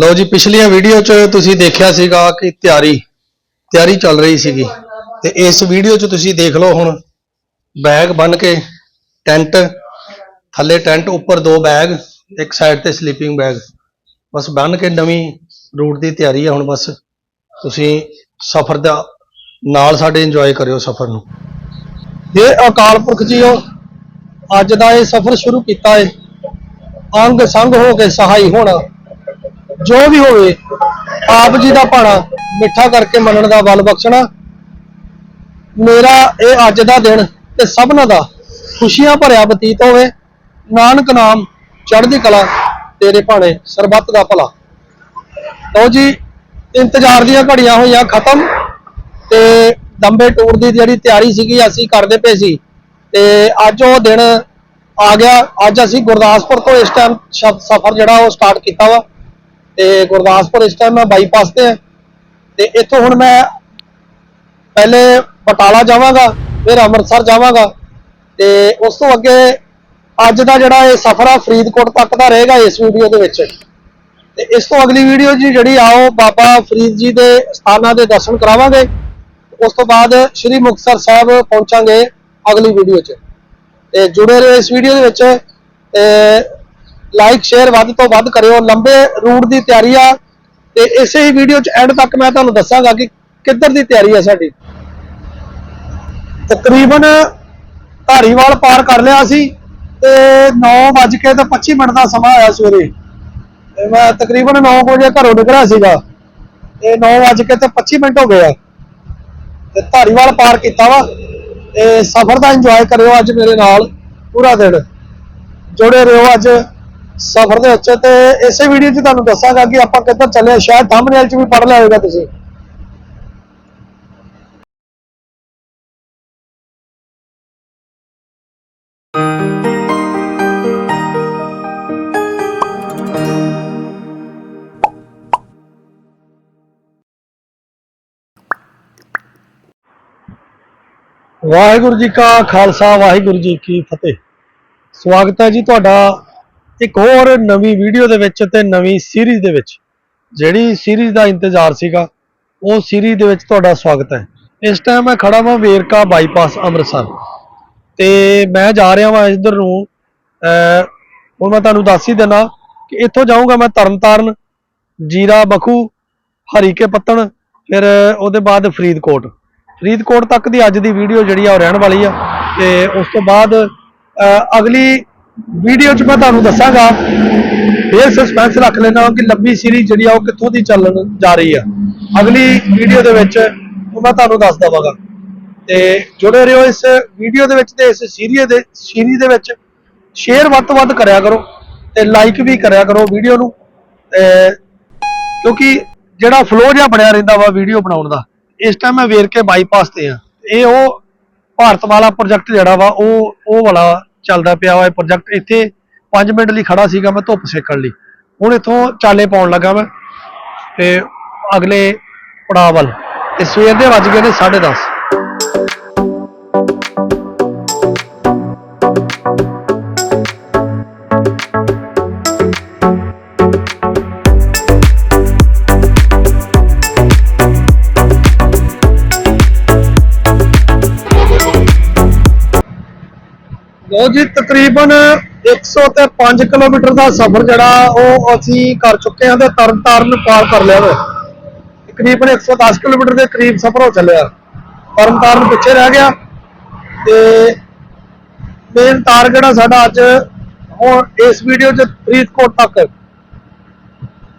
ਲਓ ਜੀ, ਪਿਛਲੀਆਂ ਵੀਡੀਓ 'ਚ ਤੁਸੀਂ ਦੇਖਿਆ ਸੀਗਾ ਕਿ ਤਿਆਰੀ ਤਿਆਰੀ ਚੱਲ ਰਹੀ ਸੀਗੀ। ਤੇ ਇਸ ਵੀਡੀਓ 'ਚ ਤੁਸੀਂ ਦੇਖ ਲਓ ਹੁਣ ਬੈਗ ਬੰਨ ਕੇ ਟੈਂਟ ਥੱਲੇ ਟੈਂਟ ਉੱਪਰ ਦੋ ਬੈਗ ਇੱਕ ਸਾਈਡ ਤੇ ਸਲੀਪਿੰਗ ਬੈਗ ਬਸ ਬੰਨ ਕੇ ਨਵੀਂ ਰੂਟ ਦੀ ਤਿਆਰੀ ਹੈ ਹੁਣ ਬਸ। ਤੁਸੀਂ ਸਫ਼ਰ ਦਾ ਨਾਲ ਸਾਡੇ ਇੰਜੋਏ ਕਰਿਓ ਸਫ਼ਰ ਨੂੰ। ਇਹ ਅਕਾਲ ਪੁਰਖ ਜੀਓ, ਅੱਜ ਦਾ ਇਹ ਸਫ਼ਰ ਸ਼ੁਰੂ ਕੀਤਾ ਹੈ ਅੰਗ ਸੰਗ ਹੋ ਕੇ ਸਹਾਈ ਹੋਣਾ। ਜੋ ਵੀ ਹੋਵੇ, ਆਪ ਜੀ ਦਾ ਭਾਣਾ ਮਿੱਠਾ ਕਰਕੇ ਮੰਨਣ ਦਾ ਬਲ ਬਖਸ਼ਣਾ। ਮੇਰਾ ਇਹ ਅੱਜ ਦਾ ਦਿਨ ਤੇ ਸਭਨਾਂ ਦਾ ਖੁਸ਼ੀਆਂ ਭਰਿਆ ਬਤੀਤ ਹੋਵੇ। ਨਾਨਕ ਨਾਮ ਚੜ੍ਹਦੀ ਕਲਾ ਤੇਰੇ ਭਾਣੇ ਸਰਬੱਤ ਦਾ ਭਲਾ। ਲਓ ਜੀ, ਇੰਤਜ਼ਾਰ ਦੀਆਂ ਘੜੀਆਂ ਹੋਈਆਂ ਖਤਮ ਤੇ ਦੰਬੇ ਟੂਰ ਦੀ ਜਿਹੜੀ ਤਿਆਰੀ ਸੀਗੀ, ਅਸੀਂ ਕਰਦੇ ਪਏ ਸੀ। ਤੇ ਅੱਜ ਉਹ ਦਿਨ ਆ ਗਿਆ। ਅੱਜ ਅਸੀਂ ਗੁਰਦਾਸਪੁਰ ਤੋਂ ਇਸ ਟਾਈਮ ਸਫ਼ਰ ਜਿਹੜਾ ਉਹ ਸਟਾਰਟ ਕੀਤਾ ਵਾ। ਤੇ ਗੁਰਦਾਸਪੁਰ ਇਸ ਟਾਈਮ ਮੈਂ ਬਾਈਪਾਸ ਤੇ ਹਾਂ ਤੇ ਇੱਥੋਂ ਹੁਣ ਮੈਂ ਪਹਿਲੇ ਬਟਾਲਾ ਜਾਵਾਂਗਾ, ਫਿਰ ਅੰਮ੍ਰਿਤਸਰ ਜਾਵਾਂਗਾ। ਤੇ ਉਸ ਤੋਂ ਅੱਗੇ ਅੱਜ ਦਾ ਜਿਹੜਾ ਇਹ ਸਫ਼ਰ ਆ, ਫਰੀਦਕੋਟ ਤੱਕ ਦਾ ਰਹੇਗਾ ਇਸ ਵੀਡੀਓ ਦੇ ਵਿੱਚ। ਤੇ ਇਸ ਤੋਂ ਅਗਲੀ ਵੀਡੀਓ ਜੀ ਜਿਹੜੀ ਆਓ ਬਾਬਾ ਫਰੀਦ ਜੀ ਦੇ ਸਥਾਨਾਂ ਦੇ ਦਰਸ਼ਨ ਕਰਾਵਾਂਗੇ। ਉਸ ਤੋਂ ਬਾਅਦ ਸ੍ਰੀ ਮੁਕਤਸਰ ਸਾਹਿਬ ਪਹੁੰਚਾਂਗੇ ਅਗਲੀ ਵੀਡੀਓ 'ਚ। ਤੇ ਜੁੜੇ ਰਹੋ ਇਸ ਵੀਡੀਓ ਦੇ ਵਿੱਚ ਤੇ ਲਾਈਕ ਸ਼ੇਅਰ ਵੱਧ ਤੋਂ ਵੱਧ ਕਰਿਓ। ਲੰਬੇ ਰੂਟ ਦੀ ਤਿਆਰੀ ਆ ਤੇ ਇਸੇ ਹੀ ਵੀਡੀਓ 'ਚ ਐਂਡ ਤੱਕ ਮੈਂ ਤੁਹਾਨੂੰ ਦੱਸਾਂਗਾ ਕਿ ਕਿੱਧਰ ਦੀ ਤਿਆਰੀ ਆ ਸਾਡੀ। ਤਕਰੀਬਨ ਧਾਰੀਵਾਲ ਪਾਰ ਕਰ ਲਿਆ ਸੀ ਤੇ 9:25 ਤੇ 25 ਮਿੰਟ ਦਾ ਸਮਾਂ ਆਇਆ ਸਵੇਰੇ। ਤੇ ਮੈਂ ਤਕਰੀਬਨ 9 ਵਜੇ ਘਰੋਂ ਨਿਕਲਿਆ ਸੀਗਾ। ਤੇ 9:25 ਤੇ 25 ਮਿੰਟ ਹੋ ਗਏ ਆ। ਤੇ ਧਾਰੀਵਾਲ ਪਾਰ ਕੀਤਾ ਵਾ। ਤੇ ਸਫ਼ਰ ਦਾ ਇੰਜੋਏ ਕਰਿਓ ਅੱਜ ਮੇਰੇ ਨਾਲ, ਪੂਰਾ ਦਿਨ। ਜੁੜੇ ਰਹੋ ਅੱਜ ਸਫ਼ਰ ਦੇ ਵਿੱਚ ਤੇ ਇਸੇ ਵੀਡੀਓ 'ਚ ਤੁਹਾਨੂੰ ਦੱਸਾਂਗਾ ਕਿ ਆਪਾਂ ਕਿੱਧਰ ਚੱਲੇ ਸ਼ਾਇਦ ਥੰਬਨੇਲ 'ਚ ਵੀ ਪੜ ਲਿਆ ਹੋਵੇਗਾ ਤੁਸੀਂ। ਵਾਹਿਗੁਰੂ ਜੀ ਕਾ ਖਾਲਸਾ, ਵਾਹਿਗੁਰੂ ਜੀ ਕੀ ਫਤਿਹ। ਸਵਾਗਤ ਹੈ ਜੀ ਤੁਹਾਡਾ ਇੱਕ ਹੋਰ ਨਵੀਂ ਵੀਡੀਓ ਦੇ ਵਿੱਚ ਤੇ ਨਵੀਂ ਸੀਰੀਜ਼ ਦੇ ਵਿੱਚ। ਜਿਹੜੀ ਸੀਰੀਜ਼ ਦਾ ਇੰਤਜ਼ਾਰ ਸੀਗਾ, ਉਹ ਸੀਰੀਜ਼ ਦੇ ਵਿੱਚ ਤੁਹਾਡਾ ਸਵਾਗਤ ਹੈ। ਇਸ ਟਾਈਮ ਮੈਂ ਖੜਾ ਵਾਂ ਵੇਰਕਾ ਬਾਈਪਾਸ ਅੰਮ੍ਰਿਤਸਰ। ਤੇ ਮੈਂ ਜਾ ਰਿਹਾ ਵਾਂ ਇਧਰ ਨੂੰ ਹੁਣ ਮੈਂ ਤੁਹਾਨੂੰ ਦੱਸ ਹੀ ਦਿੰਦਾ ਕਿ ਇੱਥੋਂ ਜਾਊਂਗਾ ਮੈਂ ਤਰਨਤਾਰਨ ਜੀਰਾ ਬਖੂ ਹਰੀਕੇ ਪੱਤਣ, ਫਿਰ ਉਹਦੇ ਬਾਅਦ ਫਰੀਦਕੋਟ। ਫਰੀਦਕੋਟ ਤੱਕ ਦੀ ਅੱਜ ਦੀ ਵੀਡੀਓ ਜਿਹੜੀ ਆ ਉਹ ਰਹਿਣ ਵਾਲੀ ਆ ਤੇ ਉਸ ਤੋਂ ਬਾਅਦ ਅਗਲੀ ਵੀਡੀਓ 'ਚ ਮੈਂ ਤੁਹਾਨੂੰ ਦੱਸਾਂਗਾ, ਫੇਰ ਸਸਪੈਂਸ ਰੱਖ ਲੈਣਾ ਕਿ ਲੰਬੀ ਸੀਰੀਜ਼ ਜਿਹੜੀ ਆ ਉਹ ਕਿੱਥੋਂ ਦੀ ਚੱਲਣ ਜਾ ਰਹੀ ਆ। ਅਗਲੀ ਵੀਡੀਓ ਦੇ ਵਿੱਚ ਉਹ ਮੈਂ ਤੁਹਾਨੂੰ ਦੱਸ ਦਵਾਂਗਾ ਤੇ ਜੁੜੇ ਰਹੋ ਇਸ ਵੀਡੀਓ ਦੇ ਵਿੱਚ ਤੇ ਇਸ ਸੀਰੀਜ਼ ਦੇ ਸੀਰੀਜ਼ ਦੇ ਵਿੱਚ। ਸ਼ੇਅਰ ਵੱਧ ਤੋਂ ਵੱਧ ਕਰਿਆ ਕਰੋ ਤੇ ਲਾਈਕ ਵੀ ਕਰਿਆ ਕਰੋ ਵੀਡੀਓ ਨੂੰ। ਤੇ ਕਿਉਂਕਿ ਜਿਹੜਾ ਫਲੋ ਜਿਹਾ ਬਣਿਆ ਰਹਿੰਦਾ ਵਾ ਵੀਡੀਓ ਬਣਾਉਣ ਦਾ ਇਸ ਟਾਈਮ ਮੈਂ ਵੇਰਕੇ ਬਾਈਪਾਸ ਤੇ ਆ ਇਹ ਉਹ ਭਾਰਤ ਵਾਲਾ ਪ੍ਰੋਜੈਕਟ ਜਿਹੜਾ ਵਾ, ਉਹ ਉਹ ਵਾਲਾ ਚੱਲਦਾ ਪਿਆ ਵਾ ਇਹ ਪ੍ਰੋਜੈਕਟ ਇੱਥੇ 5 ਮਿੰਟ ਲਈ ਖੜਾ ਸੀਗਾ ਮੈਂ ਧੁੱਪ ਸੇਕਣ ਲਈ। ਹੁਣ ਇੱਥੋਂ ਚਾਲੇ ਪਾਉਣ ਲੱਗਾ ਮੈਂ ਤੇ ਅਗਲੇ ਪੜਾਅ ਵੱਲ। ਤੇ ਸਵੇਰ ਦੇ ਵੱਜ ਗਏ ਨੇ 10:30 ਲੋ ਜੀ, ਤਕਰੀਬਨ 100 ਤੇ 5 ਕਿਲੋਮੀਟਰ ਦਾ ਸਫ਼ਰ ਜਿਹੜਾ ਉਹ ਅਸੀਂ ਕਰ ਚੁੱਕੇ ਹਾਂ ਤੇ ਤਰਨਤਾਰਨ ਪਾਰ ਕਰ ਲਿਆ ਵਾ ਤਕਰੀਬਨ 110 ਕਿਲੋਮੀਟਰ ਦੇ ਕਰੀਬ ਸਫ਼ਰ ਹੋ ਚੱਲਿਆ। ਤਰਨਤਾਰਨ ਪਿੱਛੇ ਰਹਿ ਗਿਆ ਤੇ ਮੇਨ ਟਾਰਗੇਟ ਆ ਸਾਡਾ ਅੱਜ ਹੁਣ ਇਸ ਵੀਡੀਓ 'ਚ ਫਰੀਦਕੋਟ ਤੱਕ।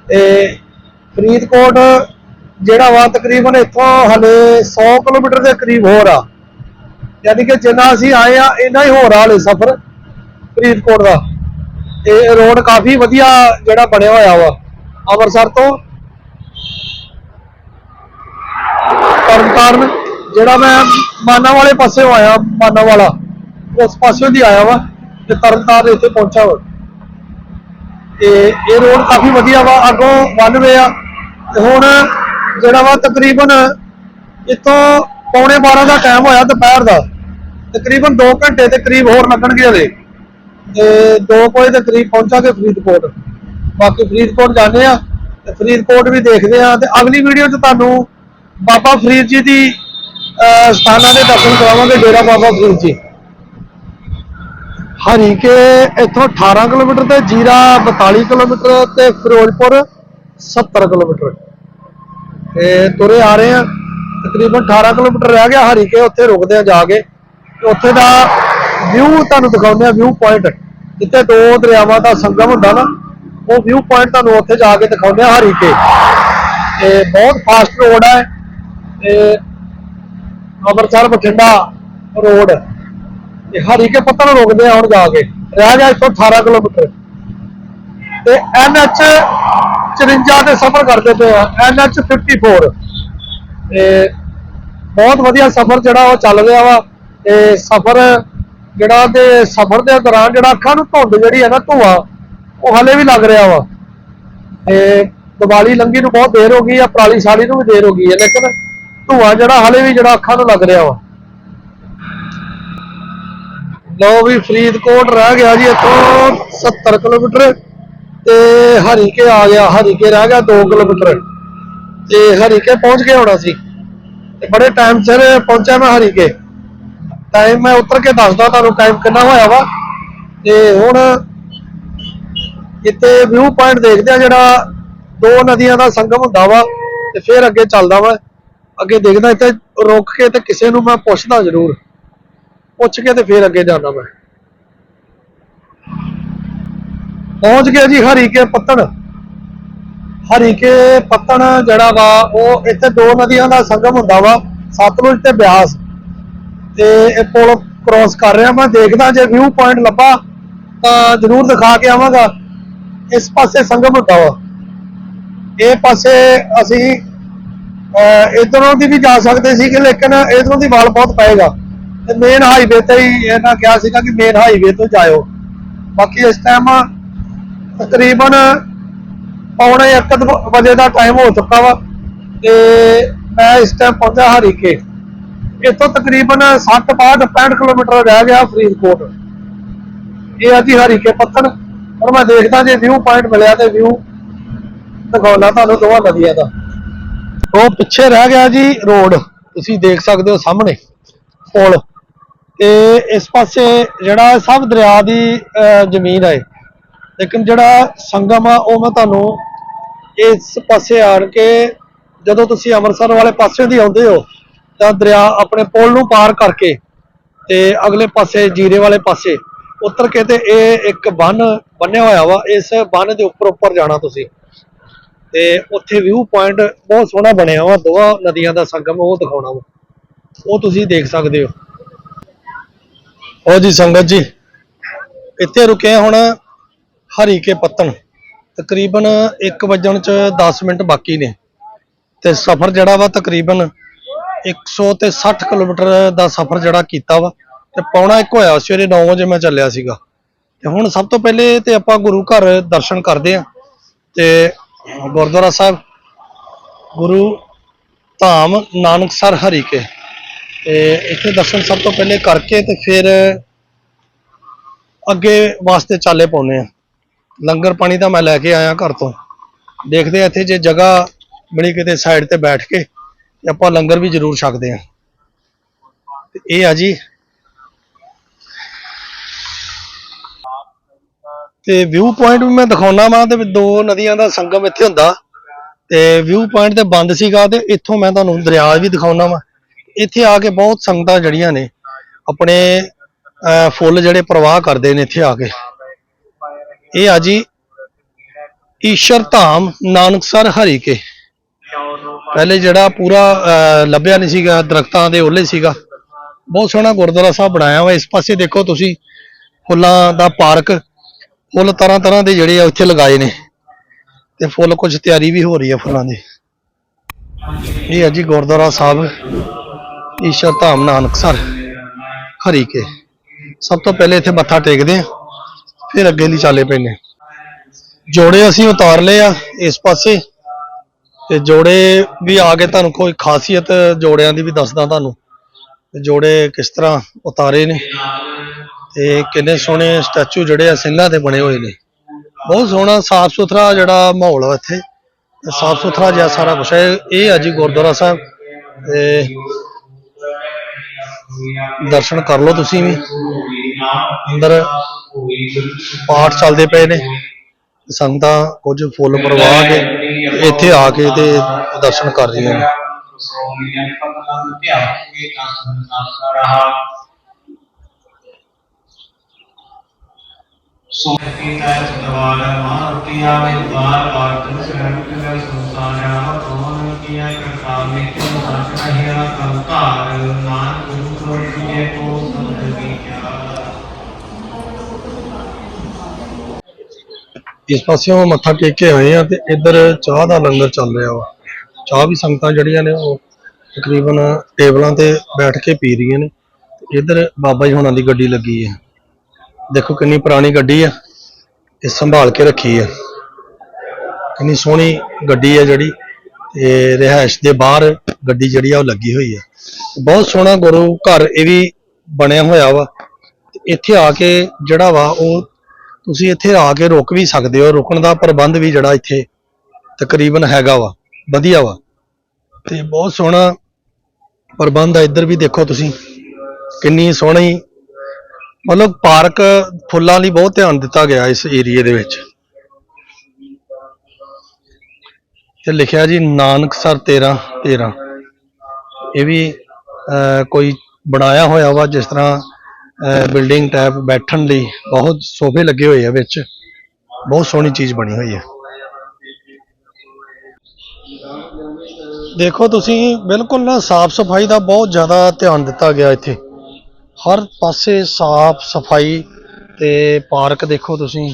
ਤੇ ਫਰੀਦਕੋਟ ਜਿਹੜਾ ਵਾ ਤਕਰੀਬਨ ਇੱਥੋਂ ਹਲੇ 100 ਕਿਲੋਮੀਟਰ ਦੇ ਕਰੀਬ ਹੋਰ ਆ। ਯਾਨੀ ਕਿ ਜਿੰਨਾ ਅਸੀਂ ਆਏ ਆ, ਇੰਨਾ ਹੀ ਹੋ ਰਿਹਾ ਹਾਲੇ ਸਫ਼ਰ ਫਰੀਦਕੋਟ ਦਾ। ਇਹ ਰੋਡ ਕਾਫੀ ਵਧੀਆ ਜਿਹੜਾ ਬਣਿਆ ਹੋਇਆ ਵਾ, ਅੰਮ੍ਰਿਤਸਰ ਤੋਂ। ਤਰਨਤਾਰਨ ਜਿਹੜਾ ਮੈਂ ਮਾਨਾ ਵਾਲੇ ਪਾਸੇ ਆਇਆ ਮਾਨਾ ਵਾਲਾ ਉਸ ਪਾਸੇ ਦੀ ਆਇਆ ਵਾ ਤੇ ਤਰਨਤਾਰਨ ਇੱਥੇ ਪਹੁੰਚਾ ਵਾ। ਤੇ ਇਹ ਰੋਡ ਕਾਫੀ ਵਧੀਆ ਵਾ, ਅੱਗੋਂ ਵਨ ਵੇ ਆ। ਤੇ ਹੁਣ ਜਿਹੜਾ ਵਾ ਤਕਰੀਬਨ ਇੱਥੋਂ ਪੌਣੇ 12 ਦਾ ਟਾਈਮ ਹੋਇਆ ਦੁਪਹਿਰ ਦਾ। ਤਕਰੀਬਨ 2 ਘੰਟੇ ਦੇ ਕਰੀਬ ਹੋਰ ਲੱਗਣਗੇ ਹਲੇ। ਤੇ 2 ਵਜੇ ਦੇ ਕਰੀਬ ਪਹੁੰਚਾਂਗੇ ਫਰੀਦਕੋਟ। ਬਾਕੀ ਫਰੀਦਕੋਟ ਜਾਂਦੇ ਆ ਤੇ ਫਰੀਦਕੋਟ ਵੀ ਦੇਖਦੇ ਆ ਤੇ ਅਗਲੀ ਵੀਡੀਓ 'ਚ ਤੁਹਾਨੂੰ ਬਾਬਾ ਫਰੀਦ ਜੀ ਦੀ ਅਹ, ਸਥਾਨਾਂ ਦੇ ਦਰਸ਼ਨ ਕਰਾਵਾਂਗੇ ਡੇਰਾ ਬਾਬਾ ਫਰੀਦ ਜੀ। ਹਰੀਕੇ ਇੱਥੋਂ 18 ਕਿਲੋਮੀਟਰ ਤੇ ਜੀਰਾ 42 ਕਿਲੋਮੀਟਰ ਤੇ ਫਿਰੋਜ਼ਪੁਰ 70 ਕਿਲੋਮੀਟਰ। ਤੇ ਤੁਰੇ ਆ ਰਹੇ ਆ ਤਕਰੀਬਨ 18 ਕਿਲੋਮੀਟਰ ਰਹਿ ਗਿਆ ਹਰੀਕੇ ਉੱਥੇ ਰੁਕਦੇ ਆ ਜਾ ਕੇ। ਤੇ ਉੱਥੇ ਦਾ ਵਿਊ ਤੁਹਾਨੂੰ ਦਿਖਾਉਂਦੇ ਆ ਵਿਊ ਪੁਆਇੰਟ ਜਿੱਥੇ ਦੋ ਦਰਿਆਵਾਂ ਦਾ ਸੰਗਮ ਹੁੰਦਾ ਨਾ, ਉਹ ਵਿਊ ਪੁਆਇੰਟ ਤੁਹਾਨੂੰ ਉੱਥੇ ਜਾ ਕੇ ਦਿਖਾਉਂਦੇ ਆ ਹਰੀਕੇ ਤੇ ਬਹੁਤ ਫਾਸਟ ਰੋਡ ਹੈ, ਤੇ ਅੰਮ੍ਰਿਤਸਰ, ਬਠਿੰਡਾ ਰੋਡ ਤੇ ਹਰੀਕੇ ਪੱਤਨ ਰੋਕਦੇ ਆ ਹੁਣ ਜਾ ਕੇ। ਰਹਿ ਗਿਆ ਇੱਥੋਂ 18 ਕਿਲੋਮੀਟਰ। ਤੇ NH 54 ਤੇ ਸਫ਼ਰ ਕਰਦੇ ਪਏ ਆ NH 54 ਤੇ ਬਹੁਤ ਵਧੀਆ ਸਫ਼ਰ ਜਿਹੜਾ ਉਹ ਚੱਲ ਰਿਹਾ ਵਾ। ਤੇ ਸਫ਼ਰ ਜਿਹੜਾ ਤੇ ਸਫ਼ਰ ਦੇ ਦੌਰਾਨ ਜਿਹੜਾ ਅੱਖਾਂ ਨੂੰ ਧੁੰਦ ਜਿਹੜੀ ਹੈ ਨਾ ਧੂਆ, ਉਹ ਹਲੇ ਵੀ ਲੱਗ ਰਿਹਾ ਵਾ। ਤੇ ਦੀਵਾਲੀ ਲੰਗੀ ਨੂੰ ਬਹੁਤ ਦੇਰ ਹੋ ਗਈ ਆ, ਪਰਾਲੀ ਸਾਲੀ ਨੂੰ ਵੀ ਦੇਰ ਹੋ ਗਈ ਹੈ ਲੇਕਿਨ ਧੂਆ ਜਿਹੜਾ ਹਲੇ ਵੀ ਜਿਹੜਾ ਅੱਖਾਂ ਨੂੰ ਲੱਗ ਰਿਹਾ ਵਾ। ਲਓ ਵੀ ਫਰੀਦਕੋਟ ਰਹਿ ਗਿਆ ਜੀ ਇੱਥੋਂ 70 ਕਿਲੋਮੀਟਰ ਤੇ ਹਰੀਕੇ ਆ ਗਿਆ, ਹਰੀਕੇ ਰਹਿ ਗਿਆ 2 ਕਿਲੋਮੀਟਰ। ਤੇ ਹਰੀਕੇ ਪਹੁੰਚ ਕੇ ਹੋਣਾ ਸੀ। ਤੇ ਬੜੇ ਟਾਈਮ ਸਿਰ ਪਹੁੰਚਿਆ ਮੈਂ ਹਰੀਕੇ। ਟਾਈਮ ਮੈਂ ਉਤਰ ਕੇ ਦੱਸਦਾ ਤੁਹਾਨੂੰ ਟਾਈਮ ਕਿੰਨਾ ਹੋਇਆ ਵਾ। ਤੇ ਹੁਣ ਇੱਥੇ ਵਿਊ ਪੁਆਇੰਟ ਦੇਖਦੇ ਆ ਜਿਹੜਾ ਦੋ ਨਦੀਆਂ ਦਾ ਸੰਗਮ ਹੁੰਦਾ ਵਾ ਤੇ ਫਿਰ ਅੱਗੇ ਚੱਲਦਾ ਵਾ। ਅੱਗੇ ਦੇਖਦਾ ਇੱਥੇ ਰੁਕ ਕੇ ਤੇ ਕਿਸੇ ਨੂੰ ਮੈਂ ਪੁੱਛਦਾ ਜ਼ਰੂਰ। ਪੁੱਛ ਕੇ ਤੇ ਫਿਰ ਅੱਗੇ ਜਾਂਦਾ ਮੈਂ। ਪਹੁੰਚ ਗਿਆ ਜੀ ਹਰੀਕੇ ਪੱਤਣ। ਹਰੀਕੇ ਪੱਤਣ ਜਿਹੜਾ ਵਾ, ਉਹ ਇੱਥੇ ਦੋ ਨਦੀਆਂ ਦਾ ਸੰਗਮ ਹੁੰਦਾ ਵਾ, ਸਤਲੁਜ ਤੇ ਬਿਆਸ। ਤੇ ਇਹ ਪੁਲ ਕ੍ਰੋਸ ਕਰ ਰਿਹਾ ਮੈਂ ਦੇਖਦਾ ਜੇ ਵਿਊ ਪੁਆਇੰਟ ਲੱਭਾ ਤਾਂ ਜ਼ਰੂਰ ਦਿਖਾ ਕੇ ਆਵਾਂਗਾ। ਇਸ ਪਾਸੇ ਸੰਗਮ ਹੁੰਦਾ ਵਾ। ਇਹ ਪਾਸੇ ਅਸੀਂ ਅਹ, ਇੱਧਰੋਂ ਦੀ ਵੀ ਜਾ ਸਕਦੇ ਸੀ ਕਿ ਲੇਕਿਨ ਇਧਰੋਂ ਦੀ ਵਾਲ ਬਹੁਤ ਪਏਗਾ। ਤੇ ਮੇਨ ਹਾਈਵੇ ਤੇ ਹੀ ਇਹਨਾਂ ਕਿਹਾ ਸੀਗਾ ਕਿ ਮੇਨ ਹਾਈਵੇ ਤੋਂ ਜਾਇਓ। ਬਾਕੀ ਇਸ ਟਾਈਮ ਤਕਰੀਬਨ ਪੌਣੇ 1 ਵਜੇ ਦਾ ਟਾਈਮ ਹੋ ਚੁੱਕਾ ਵਾ ਤੇ ਮੈਂ ਇਸ ਟਾਈਮ ਪਹੁੰਚਿਆ ਹਰੀਕੇ। ਇੱਥੋਂ ਤਕਰੀਬਨ 60 65 65 ਕਿਲੋਮੀਟਰ ਰਹਿ ਗਿਆ ਫਰੀਦਕੋਟ। ਇਹ ਆ ਜੀ ਹਰੀਕੇ ਪੱਤਨ ਹੁਣ ਮੈਂ ਦੇਖਦਾ ਜੇ ਵਿਊ ਪੁਆਇੰਟ ਮਿਲਿਆ ਤੇ ਵਿਊ ਦਿਖਾਉਣਾ ਤੁਹਾਨੂੰ ਦੋਵਾਂ ਨਦੀਆਂ ਦਾ। ਉਹ ਪਿੱਛੇ ਰਹਿ ਗਿਆ ਜੀ ਰੋਡ। ਤੁਸੀਂ ਦੇਖ ਸਕਦੇ ਹੋ ਸਾਹਮਣੇ ਪੁਲ। ਤੇ ਇਸ ਪਾਸੇ ਜਿਹੜਾ ਸਭ ਦਰਿਆ ਦੀ ਅਹ, ਜ਼ਮੀਨ ਹੈ ਲੇਕਿਨ ਜਿਹੜਾ ਸੰਗਮ ਆ ਉਹ ਮੈਂ ਤੁਹਾਨੂੰ ਇਸ ਪਾਸੇ ਆਣ ਕੇ ਜਦੋਂ ਤੁਸੀਂ ਅੰਮ੍ਰਿਤਸਰ ਵਾਲੇ ਪਾਸੇ ਦੀ ਆਉਂਦੇ ਹੋ ਤਾਂ ਦਰਿਆ ਆਪਣੇ ਪੁਲ ਨੂੰ ਪਾਰ ਕਰਕੇ ਤੇ ਅਗਲੇ ਪਾਸੇ, ਜੀਰੇ ਵਾਲੇ ਪਾਸੇ ਉਤਰ ਕੇ ਤੇ ਇਹ ਇੱਕ ਬੰਨ ਬੰਨਿਆ ਹੋਇਆ ਵਾ, ਇਸ ਬੰਨ ਦੇ ਉੱਪਰ ਉੱਪਰ ਜਾਣਾ ਤੁਸੀਂ। ਤੇ ਉੱਥੇ ਵਿਊ ਪੁਆਇੰਟ ਬਹੁਤ ਸੋਹਣਾ ਬਣਿਆ ਵਾ ਦੋਵਾਂ ਨਦੀਆਂ ਦਾ ਸੰਗਮ ਉਹ ਦਿਖਾਉਣਾ ਵਾ। ਉਹ ਤੁਸੀਂ ਦੇਖ ਸਕਦੇ ਹੋ। ਉਹ ਜੀ ਸੰਗਤ ਜੀ, ਇੱਥੇ ਰੁਕੇ ਹੁਣ ਹਰੀ ਕੇ ਪੱਤਣ। ਤਕਰੀਬਨ 1 ਵਜਣ ਚ 10 ਮਿੰਟ ਬਾਕੀ ਨੇ। ਤੇ ਸਫ਼ਰ ਜਿਹੜਾ ਵਾ ਤਕਰੀਬਨ 100 ਤੇ 60 ਕਿਲੋਮੀਟਰ ਦਾ ਸਫ਼ਰ ਜਿਹੜਾ ਕੀਤਾ ਵਾ ਤੇ ਪੌਣਾ ਇੱਕ ਹੋਇਆ ਸਵੇਰੇ 9 ਵਜੇ ਮੈਂ ਚੱਲਿਆ ਸੀਗਾ। ਤੇ ਹੁਣ ਸਭ ਤੋਂ ਪਹਿਲੇ ਤੇ ਆਪਾਂ ਗੁਰੂ ਘਰ ਦਰਸ਼ਨ ਕਰਦੇ ਆਂ ਤੇ ਗੁਰਦੁਆਰਾ ਸਾਹਿਬ, ਗੁਰੂ ਧਾਮ ਨਾਨਕਸਰ ਹਰੀਕੇ। ਤੇ ਇੱਥੇ ਦਰਸ਼ਨ ਸਭ ਤੋਂ ਪਹਿਲੇ ਕਰਕੇ ਤੇ ਫਿਰ ਅੱਗੇ ਵਾਸਤੇ ਚਾਲੇ ਪਾਉਨੇ ਆ ਲੰਗਰ ਪਾਣੀ ਤਾਂ ਮੈਂ ਲੈ ਕੇ ਆਇਆ ਘਰ ਤੋਂ। ਦੇਖਦੇ ਆ ਇੱਥੇ ਜੇ ਜਗ੍ਹਾ ਮਿਲੀ ਕਿਤੇ ਸਾਈਡ ਤੇ ਬੈਠ ਕੇ। ਤੇ ਆਪਾਂ ਲੰਗਰ ਵੀ ਜ਼ਰੂਰ ਛਕਦੇ ਆ ਤੇ ਇਹ ਆ ਜੀ। ਤੇ ਵਿਊ ਪੁਆਇੰਟ ਵੀ ਮੈਂ ਦਿਖਾਉਣਾ ਵਾਂ ਤੇ ਦੋ ਨਦੀਆਂ ਦਾ ਸੰਗਮ ਇੱਥੇ ਹੁੰਦਾ। ਤੇ ਵਿਊ ਪੁਆਇੰਟ ਤੇ ਬੰਦ ਸੀਗਾ ਤੇ ਇੱਥੋਂ ਮੈਂ ਤੁਹਾਨੂੰ ਦਰਿਆ ਵੀ ਦਿਖਾਉਣਾ ਵਾਂ। ਇੱਥੇ ਆ ਕੇ ਬਹੁਤ ਸੰਗਤਾਂ ਜੜੀਆਂ ਨੇ। ਆਪਣੇ ਅਹ, ਫੁੱਲ ਜਿਹੜੇ ਪ੍ਰਵਾਹ ਕਰਦੇ ਨੇ ਇੱਥੇ ਆ ਕੇ। ਇਹ ਆ ਜੀ ਈਸ਼ਰ ਧਾਮ ਨਾਨਕਸਰ ਹਰੀਕੇ। ਪਹਿਲੇ ਜਿਹੜਾ ਪੂਰਾ ਅਹ, ਲੱਭਿਆ ਨਹੀਂ ਸੀਗਾ ਦਰਖਤਾਂ ਦੇ ਓਲੇ ਸੀਗਾ। ਬਹੁਤ ਸੋਹਣਾ ਗੁਰਦੁਆਰਾ ਸਾਹਿਬ ਬਣਾਇਆ ਵਾ ਇਸ ਪਾਸੇ ਦੇਖੋ ਤੁਸੀਂ ਫੁੱਲਾਂ ਦਾ ਪਾਰਕ ਫੁੱਲ ਤਰ੍ਹਾਂ ਤਰ੍ਹਾਂ ਦੇ ਜਿਹੜੇ ਆ ਉੱਥੇ ਲਗਾਏ ਨੇ। ਤੇ ਫੁੱਲ ਕੁਝ ਤਿਆਰੀ ਵੀ ਹੋ ਰਹੀ ਆ ਫੁੱਲਾਂ ਦੀ। ਇਹ ਹੈ ਜੀ ਗੁਰਦੁਆਰਾ ਸਾਹਿਬ ਈਸ਼ਰ ਧਾਮ ਨਾਨਕਸਰ ਹਰੀਕੇ ਸਭ ਤੋਂ ਪਹਿਲੇ ਇੱਥੇ ਮੱਥਾ ਟੇਕਦੇ ਆ ਫਿਰ ਅੱਗੇ ਲਈ ਚਾਲੇ ਪੈਨੇ ਜੋੜੇ ਅਸੀਂ ਉਤਾਰ ਲਏ ਆ ਇਸ ਪਾਸੇ। ਤੇ ਜੋੜੇ ਵੀ ਆ ਕੇ ਤੁਹਾਨੂੰ ਕੋਈ ਖਾਸੀਅਤ ਜੋੜਿਆਂ ਦੀ ਵੀ ਦੱਸਦਾ ਤੁਹਾਨੂੰ। ਤੇ ਜੋੜੇ ਕਿਸ ਤਰ੍ਹਾਂ ਉਤਾਰੇ ਨੇ ਤੇ ਕਿੰਨੇ ਸੋਹਣੇ ਸਟੈਚੂ ਜਿਹੜੇ ਆ ਸਿੰਘਾਂ ਦੇ ਬਣੇ ਹੋਏ ਨੇ। ਬਹੁਤ ਸੋਹਣਾ ਸਾਫ਼ ਸੁਥਰਾ ਜਿਹੜਾ ਮਾਹੌਲ ਆ ਇੱਥੇ। ਸਾਫ਼ ਸੁਥਰਾ ਜਿਹਾ ਸਾਰਾ ਕੁਝ ਹੈ। ਇਹ ਆ ਜੀ ਗੁਰਦੁਆਰਾ ਸਾਹਿਬ। ਤੇ ਦਰਸ਼ਨ ਕਰ ਲਓ ਤੁਸੀਂ ਵੀ। ਅੰਦਰ ਪਾਠ ਚੱਲਦੇ ਪਏ ਨੇ। ਸੰਗਤਾਂ ਕੁਝ ਫੁੱਲ ਪ੍ਰਵਾਹ ਕੇ ਇੱਥੇ ਆ ਕੇ ਤੇ ਦਰਸ਼ਨ ਕਰ ਰਹੀਆਂ ਨੇ ਸੁਮਤੀ ਦਾ ਦਵਾਰ ਮਾਰ ਕੀਆ ਮੈਂ ਬਾਰ ਬਾਰ ਤੁਮ ਕੋਨ ਕੀਆ ਕਰਤਾ ਮੇ ਤੁਮ ਹੱਥ ਰਹਿਆ ਕੰਕਾਰ ਨਾਨ ਗੁਰੂ ਕੋ ਕੀਏ ਕੋ ਸੰਤ ਕੀਆ ਇਸ ਪਾਸਿਓਂ ਮੱਥਾ ਟੇਕ ਕੇ ਆਏ ਆ ਤੇ ਇੱਧਰ ਚਾਹ ਦਾ ਲੰਗਰ ਚੱਲ ਰਿਹਾ ਵਾ। ਚਾਹ ਵੀ ਸੰਗਤਾਂ ਜਿਹੜੀਆਂ ਨੇ ਉਹ ਤਕਰੀਬਨ ਟੇਬਲਾਂ ਤੇ ਬੈਠ ਕੇ ਪੀ ਰਹੀਆਂ ਨੇ। ਤੇ ਇੱਧਰ ਬਾਬਾ ਜੀ ਹੁਣਾਂ ਦੀ ਗੱਡੀ ਲੱਗੀ ਹੈ ਦੇਖੋ ਕਿੰਨੀ ਪੁਰਾਣੀ ਗੱਡੀ ਆ, ਇਹ ਸੰਭਾਲ ਕੇ ਰੱਖੀ ਆ। ਕਿੰਨੀ ਸੋਹਣੀ ਗੱਡੀ ਆ ਜਿਹੜੀ, ਤੇ ਰਿਹਾਇਸ਼ ਦੇ ਬਾਹਰ ਗੱਡੀ ਜਿਹੜੀ ਆ ਉਹ ਲੱਗੀ ਹੋਈ ਆ। ਬਹੁਤ ਸੋਹਣਾ ਗੁਰੂ ਘਰ ਇਹ ਵੀ ਬਣਿਆ ਹੋਇਆ ਵਾ। ਇੱਥੇ ਆ ਕੇ ਜਿਹੜਾ ਵਾ ਉਹ ਤੁਸੀਂ ਇੱਥੇ ਆ ਕੇ ਰੁਕ ਵੀ ਸਕਦੇ ਹੋ। ਰੁਕਣ ਦਾ ਪ੍ਰਬੰਧ ਵੀ ਜਿਹੜਾ ਇੱਥੇ ਤਕਰੀਬਨ ਹੈਗਾ ਵਾ ਵਧੀਆ ਵਾ। ਤੇ ਬਹੁਤ ਸੋਹਣਾ ਪ੍ਰਬੰਧ ਆ। ਇੱਧਰ ਵੀ ਦੇਖੋ ਤੁਸੀਂ ਕਿੰਨੀ ਸੋਹਣੀ ਮਤਲਬ ਪਾਰਕ ਫੁੱਲਾਂ ਲਈ ਬਹੁਤ ਧਿਆਨ ਦਿੱਤਾ ਗਿਆ ਇਸ ਏਰੀਏ ਦੇ ਵਿੱਚ। ਤੇ ਲਿਖਿਆ ਜੀ ਨਾਨਕਸਰ 13 13 ਇਹ ਵੀ ਅਹ, ਕੋਈ ਬਣਾਇਆ ਹੋਇਆ ਵਾ ਜਿਸ ਤਰ੍ਹਾਂ ਬਿਲਡਿੰਗ ਟਾਈਪ ਬੈਠਣ ਲਈ ਬਹੁਤ ਸੋਫੇ ਲੱਗੇ ਹੋਏ ਆ ਵਿੱਚ। ਬਹੁਤ ਸੋਹਣੀ ਚੀਜ਼ ਬਣੀ ਹੋਈ ਹੈ ਦੇਖੋ ਤੁਸੀਂ, ਬਿਲਕੁਲ ਨਾ ਸਾਫ਼ ਸਫ਼ਾਈ ਦਾ ਬਹੁਤ ਜ਼ਿਆਦਾ ਧਿਆਨ ਦਿੱਤਾ ਗਿਆ ਇੱਥੇ। ਹਰ ਪਾਸੇ ਸਾਫ਼ ਸਫ਼ਾਈ ਤੇ ਪਾਰਕ ਦੇਖੋ ਤੁਸੀਂ।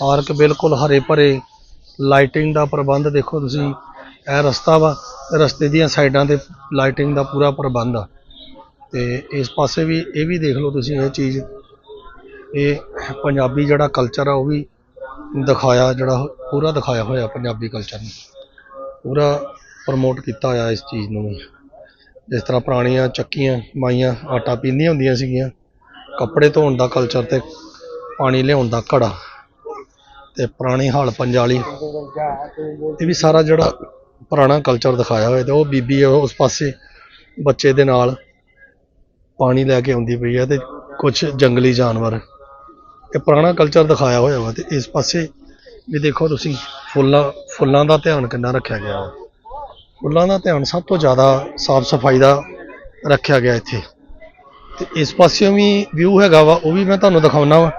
ਪਾਰਕ ਬਿਲਕੁਲ ਹਰੇ ਭਰੇ। ਲਾਈਟਿੰਗ ਦਾ ਪ੍ਰਬੰਧ ਦੇਖੋ ਤੁਸੀਂ। ਇਹ ਰਸਤਾ ਵਾ, ਰਸਤੇ ਦੀਆਂ ਸਾਈਡਾਂ ਤੇ ਲਾਈਟਿੰਗ ਦਾ ਪੂਰਾ ਪ੍ਰਬੰਧ ਆ। ਤੇ ਇਸ ਪਾਸੇ ਵੀ ਇਹ ਵੀ ਦੇਖ ਲਓ ਤੁਸੀਂ ਇਹ ਚੀਜ਼, ਇਹ ਪੰਜਾਬੀ ਜਿਹੜਾ ਕਲਚਰ ਆ ਉਹ ਵੀ ਦਿਖਾਇਆ, ਜਿਹੜਾ ਪੂਰਾ ਦਿਖਾਇਆ ਹੋਇਆ ਪੰਜਾਬੀ ਕਲਚਰ ਨੂੰ। ਪੂਰਾ ਪ੍ਰਮੋਟ ਕੀਤਾ ਹੋਇਆ ਇਸ ਚੀਜ਼ ਨੂੰ ਵੀ। ਜਿਸ ਤਰ੍ਹਾਂ ਪੁਰਾਣੀਆਂ ਚੱਕੀਆਂ, ਮਾਈਆਂ ਆਟਾ ਪੀਂਦੀਆਂ ਹੁੰਦੀਆਂ ਸੀਗੀਆਂ, ਕੱਪੜੇ ਧੋਣ ਦਾ ਕਲਚਰ ਤੇ ਪਾਣੀ ਲਿਆਉਣ ਦਾ ਘੜਾ ਤੇ ਪੁਰਾਣੀ ਹਾਲ ਪੰਜਾਲੀ ਇਹ ਵੀ ਸਾਰਾ ਜਿਹੜਾ ਪੁਰਾਣਾ ਕਲਚਰ ਦਿਖਾਇਆ ਹੋਇਆ ਤੇ ਉਹ ਬੀਬੀ ਉਸ ਪਾਸੇ ਬੱਚੇ ਦੇ ਨਾਲ ਪਾਣੀ ਲੈ ਕੇ ਆਉਂਦੀ ਪਈ ਹੈ ਤੇ ਕੁਝ ਜੰਗਲੀ ਜਾਨਵਰ। ਇਹ ਪੁਰਾਣਾ ਕਲਚਰ ਦਿਖਾਇਆ ਹੋਇਆ ਵਾ ਤੇ ਇਸ ਪਾਸੇ ਵੀ ਦੇਖੋ ਤੁਸੀਂ, ਫੁੱਲਾਂ ਫੁੱਲਾਂ ਦਾ ਧਿਆਨ ਕਿੰਨਾ ਰੱਖਿਆ ਗਿਆ ਵਾ। ਫੁੱਲਾਂ ਦਾ ਧਿਆਨ ਸਭ ਤੋਂ ਜ਼ਿਆਦਾ ਸਾਫ਼ ਸਫ਼ਾਈ ਦਾ ਰੱਖਿਆ ਗਿਆ ਇੱਥੇ। ਤੇ ਇਸ ਪਾਸਿਓਂ ਵੀ ਵਿਊ ਹੈਗਾ ਵਾ, ਉਹ ਵੀ ਮੈਂ ਤੁਹਾਨੂੰ ਦਿਖਾਉਣਾ ਵਾ।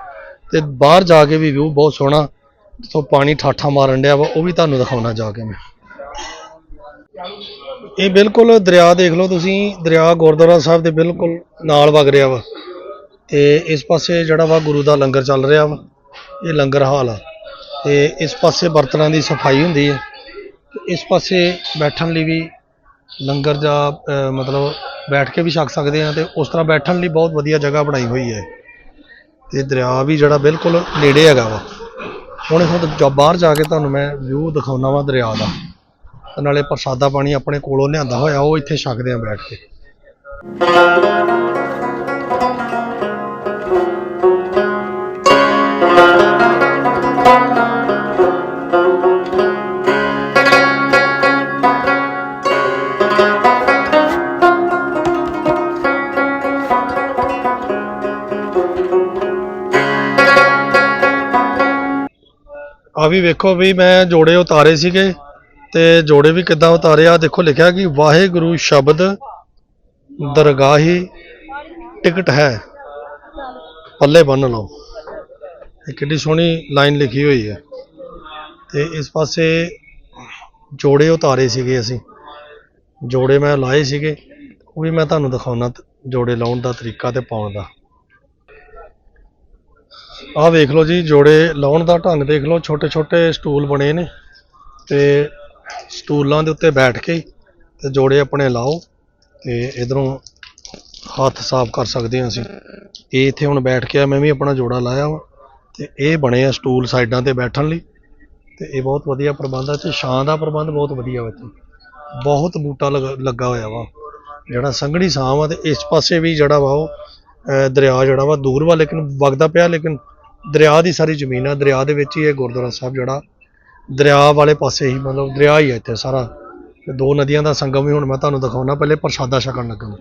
ਤੇ ਬਾਹਰ ਜਾ ਕੇ ਵੀ ਵਿਊ ਬਹੁਤ ਸੋਹਣਾ, ਜਿੱਥੋਂ ਪਾਣੀ ਠਾਠਾ ਮਾਰਨ ਡਿਆ ਵਾ, ਉਹ ਵੀ ਤੁਹਾਨੂੰ ਦਿਖਾਉਣਾ ਜਾ ਕੇ ਮੈਂ। ਇਹ ਬਿਲਕੁਲ ਦਰਿਆ ਦੇਖ ਲਓ ਤੁਸੀਂ, ਦਰਿਆ ਗੁਰਦੁਆਰਾ ਸਾਹਿਬ ਦੇ ਬਿਲਕੁਲ ਨਾਲ ਵਗ ਰਿਹਾ ਵਾ। ਤੇ ਇਸ ਪਾਸੇ ਜਿਹੜਾ ਵਾ ਗੁਰੂ ਦਾ ਲੰਗਰ ਚੱਲ ਰਿਹਾ ਵਾ, ਇਹ ਲੰਗਰ ਹਾਲ ਆ। ਤੇ ਇਸ ਪਾਸੇ ਬਰਤਨਾਂ ਦੀ ਸਫ਼ਾਈ ਹੁੰਦੀ ਹੈ ਇਸ ਪਾਸੇ ਬੈਠਣ ਲਈ ਵੀ ਲੰਗਰ ਦਾ ਮਤਲਬ ਬੈਠ ਕੇ ਵੀ ਛਕ ਸਕਦੇ ਆ ਤੇ ਉਸ ਤਰ੍ਹਾਂ ਬੈਠਣ ਲਈ ਬਹੁਤ ਵਧੀਆ ਜਗ੍ਹਾ ਬਣਾਈ ਹੋਈ ਹੈ ਤੇ ਦਰਿਆ ਵੀ ਜਿਹੜਾ ਬਿਲਕੁਲ ਨੇੜੇ ਹੈਗਾ ਵਾ। ਹੁਣ ਹੁਣ ਜ- ਬਾਹਰ ਜਾ ਕੇ ਤੁਹਾਨੂੰ ਮੈਂ ਵਿਊ ਦਿਖਾਉਣਾ ਵਾ ਦਰਿਆ ਦਾ। ਤੇ ਨਾਲੇ ਪ੍ਰਸਾਦਾ ਪਾਣੀ ਆਪਣੇ ਕੋਲੋਂ ਲਿਆਂਦਾ ਹੋਇਆ, ਉਹ ਇੱਥੇ ਛਕਦੇ ਆ ਬੈਠ ਕੇ। ਆ ਵੀ ਵੇਖੋ ਵੀ ਮੈਂ ਜੋੜੇ ਉਤਾਰੇ ਸੀਗੇ। ਤੇ ਜੋੜੇ ਵੀ ਕਿੱਦਾਂ ਉਤਾਰੇ? ਆ ਦੇਖੋ, ਲਿਖਿਆ ਕਿ ਵਾਹਿਗੁਰੂ ਸ਼ਬਦ ਦਰਗਾਹੀ ਟਿਕਟ ਹੈ। ਪੱਲੇ ਬੰਨ ਲਓ। ਇਹ ਕਿੰਨੀ ਸੋਹਣੀ ਲਾਈਨ ਲਿਖੀ ਹੋਈ ਹੈ। ਤੇ ਇਸ ਪਾਸੇ ਜੋੜੇ ਉਤਾਰੇ ਸੀਗੇ ਅਸੀਂ। ਜੋੜੇ ਮੈਂ ਲਾਏ ਸੀਗੇ। ਉਹ ਵੀ ਮੈਂ ਤੁਹਾਨੂੰ ਦਿਖਾਉਣਾ ਜੋੜੇ ਲਾਉਣ ਦਾ ਤਰੀਕਾ ਤੇ ਪਾਉਣ ਦਾ। ਆਹ ਵੇਖ ਲਓ ਜੀ, ਜੋੜੇ ਲਾਉਣ ਦਾ ਢੰਗ ਦੇਖ ਲਓ। ਛੋਟੇ ਛੋਟੇ ਸਟੂਲ ਬਣੇ ਨੇ ਤੇ ਸਟੂਲਾਂ ਦੇ ਉੱਤੇ ਬੈਠ ਕੇ ਤੇ ਜੋੜੇ ਆਪਣੇ ਲਾਓ ਤੇ ਇਧਰੋਂ ਹੱਥ ਸਾਫ਼ ਕਰ ਸਕਦੇ ਹਾਂ ਅਸੀਂ। ਇਹ ਇੱਥੇ ਹੁਣ ਬੈਠ ਕੇ ਆ, ਮੈਂ ਵੀ ਆਪਣਾ ਜੋੜਾ ਲਾਇਆ ਵਾ ਤੇ ਇਹ ਬਣੇ ਆ ਸਟੂਲ ਸਾਈਡਾਂ ਤੇ ਬੈਠਣ ਲਈ ਤੇ ਇਹ ਬਹੁਤ ਵਧੀਆ ਪ੍ਰਬੰਧ ਆ ਤੇ ਛਾਂ ਦਾ ਪ੍ਰਬੰਧ ਬਹੁਤ ਵਧੀਆ ਵਾ ਇੱਥੇ। ਬਹੁਤ ਬੂਟਾ ਲਗ- ਲੱਗਾ ਹੋਇਆ ਵਾ। ਜਿਹੜਾ ਸੰਘਣੀ ਛਾਂ ਵਾ ਤੇ ਇਸ ਪਾਸੇ ਵੀ ਜਿਹੜਾ ਵਾ ਉਹ ਦਰਿਆ ਜਿਹੜਾ ਵਾ ਦੂਰ ਵਾ ਲੇਕਿਨ ਵਗਦਾ ਪਿਆ ਲੇਕਿਨ ਦਰਿਆ ਦੀ ਸਾਰੀ ਜ਼ਮੀਨ ਆ। ਦਰਿਆ ਦੇ ਵਿੱਚ ਹੀ ਇਹ ਗੁਰਦੁਆਰਾ ਸਾਹਿਬ ਜਿਹੜਾ ਦਰਿਆ ਵਾਲੇ ਪਾਸੇ ਹੀ, ਮਤਲਬ ਦਰਿਆ ਹੀ ਹੈ ਇੱਥੇ ਸਾਰਾ। ਤੇ ਦੋ ਨਦੀਆਂ ਦਾ ਸੰਗਮ ਹੀ ਹੁਣ ਮੈਂ ਤੁਹਾਨੂੰ ਦਿਖਾਉਣਾ, ਪਹਿਲੇ ਪ੍ਰਸ਼ਾਦਾ ਛਕਣ ਲੱਗਾ।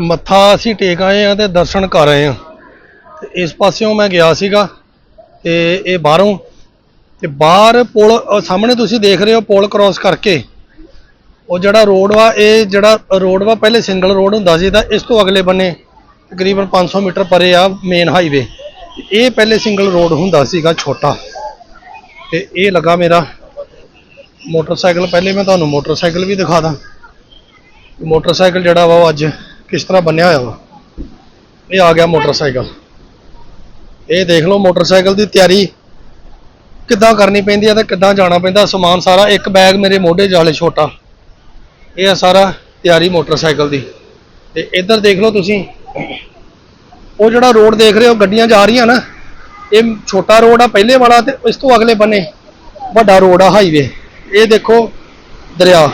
ਮੱਥਾ ਅਸੀਂ ਟੇਕ ਆਏ ਆ ਤੇ ਦਰਸ਼ਨ ਕਰ ਆਏ ਆ। ਤੇ ਇਸ ਪਾਸਿਓਂ ਮੈਂ ਗਿਆ ਸੀਗਾ ਤੇ ਇਹ ਬਾਹਰੋਂ। ਤੇ ਬਾਹਰ ਪੁਲ ਸਾਹਮਣੇ ਤੁਸੀਂ ਦੇਖ ਰਹੇ ਹੋ ਪੁਲ ਕ੍ਰਾਸ ਕਰਕੇ। ਉਹ ਜਿਹੜਾ ਰੋਡ ਵਾ, ਇਹ ਜਿਹੜਾ ਰੋਡ ਵਾ, ਪਹਿਲੇ ਸਿੰਗਲ ਰੋਡ ਹੁੰਦਾ ਸੀ ਤਾਂ ਇਸ ਤੋਂ ਅਗਲੇ ਬੰਨੇ ਤਕਰੀਬਨ 500 ਮੀਟਰ ਪਰੇ ਆ ਮੇਨ ਹਾਈਵੇ ਇਹ ਪਹਿਲੇ ਸਿੰਗਲ ਰੋਡ ਹੁੰਦਾ ਸੀਗਾ ਛੋਟਾ। ਤੇ ਇਹ ਲੱਗਾ ਮੇਰਾ ਮੋਟਰਸਾਈਕਲ। ਪਹਿਲੇ ਮੈਂ ਤੁਹਾਨੂੰ ਮੋਟਰਸਾਈਕਲ ਵੀ ਦਿਖਾ ਦਾਂ। ਮੋਟਰਸਾਈਕਲ ਜਿਹੜਾ ਵਾ ਉਹ ਅੱਜ ਕਿਸ ਤਰ੍ਹਾਂ ਬੰਨਿਆ ਹੋਇਆ ਵਾ। ਇਹ ਆ ਗਿਆ ਮੋਟਰਸਾਈਕਲ। ਇਹ ਦੇਖ ਲਓ ਮੋਟਰਸਾਈਕਲ ਦੀ ਤਿਆਰੀ ਕਿੱਦਾਂ ਕਰਨੀ ਪੈਂਦੀ ਹੈ ਤੇ ਕਿੱਦਾਂ ਜਾਣਾ ਪੈਂਦਾ। ਸਮਾਨ ਸਾਰਾ ਇੱਕ ਬੈਗ ਮੇਰੇ ਮੋਢੇ ਜਾਲੇ ਛੋਟਾ। ਇਹ ਆ ਸਾਰਾ ਤਿਆਰੀ ਮੋਟਰਸਾਈਕਲ ਦੀ। ਤੇ ਇੱਧਰ ਦੇਖ ਲਓ ਤੁਸੀਂ। ਉਹ ਜਿਹੜਾ ਰੋਡ ਦੇਖ ਰਹੇ ਹੋ, ਗੱਡੀਆਂ ਜਾ ਰਹੀਆਂ ਨਾ। ਇਹ ਛੋਟਾ ਰੋਡ ਆ, ਪਹਿਲੇ ਵਾਲਾ ਤੇ ਇਸ ਤੋਂ ਅਗਲੇ ਬੰਨੇ ਵੱਡਾ ਰੋਡ ਆ ਹਾਈਵੇ ਇਹ ਦੇਖੋ ਦਰਿਆ।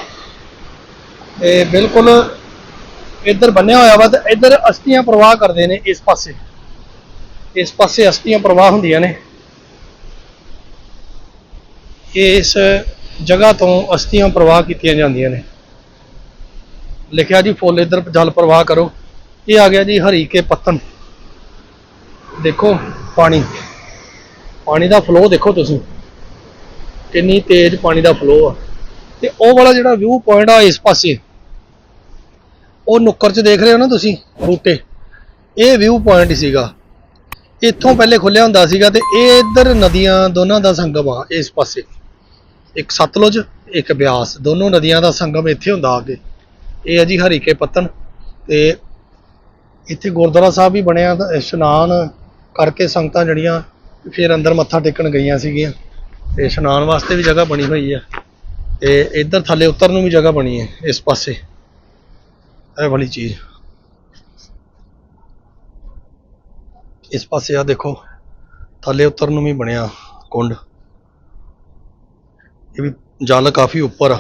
ਇਹ ਬਿਲਕੁਲ ਇੱਧਰ ਬੰਨਿਆ ਹੋਇਆ ਵਾ ਤੇ ਇੱਧਰ ਅਸਤੀਆਂ ਪ੍ਰਵਾਹ ਕਰਦੇ ਨੇ ਇਸ ਪਾਸੇ। ਇਸ ਪਾਸੇ ਅਸਤੀਆਂ ਪ੍ਰਵਾਹ ਹੁੰਦੀਆਂ ਨੇ। ਇਸ ਜਗ੍ਹਾ ਤੋਂ ਅਸਤੀਆਂ ਪ੍ਰਵਾਹ ਕੀਤੀਆਂ ਜਾਂਦੀਆਂ ਨੇ। ਲਿਖਿਆ ਜੀ, ਫੁੱਲ ਇੱਧਰ ਜਲ ਪ੍ਰਵਾਹ ਕਰੋ। ਇਹ ਆ ਗਿਆ ਜੀ ਹਰੀ ਕੇ ਪੱਤਨ ਦੇਖੋ ਪਾਣੀ। ਪਾਣੀ ਦਾ ਫਲੋ ਦੇਖੋ ਤੁਸੀਂ। ਕਿੰਨੀ ਤੇਜ਼ ਪਾਣੀ ਦਾ ਫਲੋ ਆ। ਤੇ ਉਹ ਵਾਲਾ ਜਿਹੜਾ ਵਿਊ ਪੁਆਇੰਟ ਆ ਇਸ ਪਾਸੇ। ਉਹ ਨੁੱਕਰ 'ਚ ਦੇਖ ਰਹੇ ਹੋ ਨਾ ਤੁਸੀਂ, ਬੂਟੇ। ਇਹ ਵਿਊ ਪੁਆਇੰਟ ਸੀਗਾ। ਇੱਥੋਂ ਪਹਿਲੇ ਖੁੱਲਿਆ ਹੁੰਦਾ ਸੀਗਾ ਤੇ ਇਹ ਇੱਧਰ ਨਦੀਆਂ ਦੋਨਾਂ ਦਾ ਸੰਗਮ ਆ, ਇਸ ਪਾਸੇ। ਇੱਕ ਸਤਲੁਜ, ਇੱਕ ਬਿਆਸ। ਦੋਨੋਂ ਨਦੀਆਂ ਦਾ ਸੰਗਮ ਇੱਥੇ ਹੁੰਦਾ ਅੱਗੇ। ਇਹ ਹੈ ਜੀ ਹਰੀਕੇ ਪੱਤਨ। ਤੇ ਇੱਥੇ ਗੁਰਦੁਆਰਾ ਸਾਹਿਬ ਵੀ ਬਣਿਆ, ਇਸ਼ਨਾਨ ਕਰਕੇ ਸੰਗਤਾਂ ਜਿਹੜੀਆਂ ਫਿਰ ਅੰਦਰ ਮੱਥਾ ਟੇਕਣ ਗਈਆਂ ਸੀਗੀਆਂ ਤੇ ਇਸ਼ਨਾਨ ਵਾਸਤੇ ਵੀ ਜਗ੍ਹਾ ਬਣੀ ਹੋਈ ਆ ਤੇ ਇੱਧਰ ਥੱਲੇ ਉਤਰਨ ਨੂੰ ਵੀ ਜਗ੍ਹਾ ਬਣੀ ਹੈ ਇਸ ਪਾਸੇ। ਇਹ ਵਾਲੀ ਚੀਜ਼। ਇਸ ਪਾਸੇ ਆ ਦੇਖੋ, ਥੱਲੇ ਉਤਰਨ ਨੂੰ ਵੀ ਬਣਿਆ ਕੁੰਡ। ਇਹ ਵੀ ਜਲ ਕਾਫੀ ਉੱਪਰ ਆ।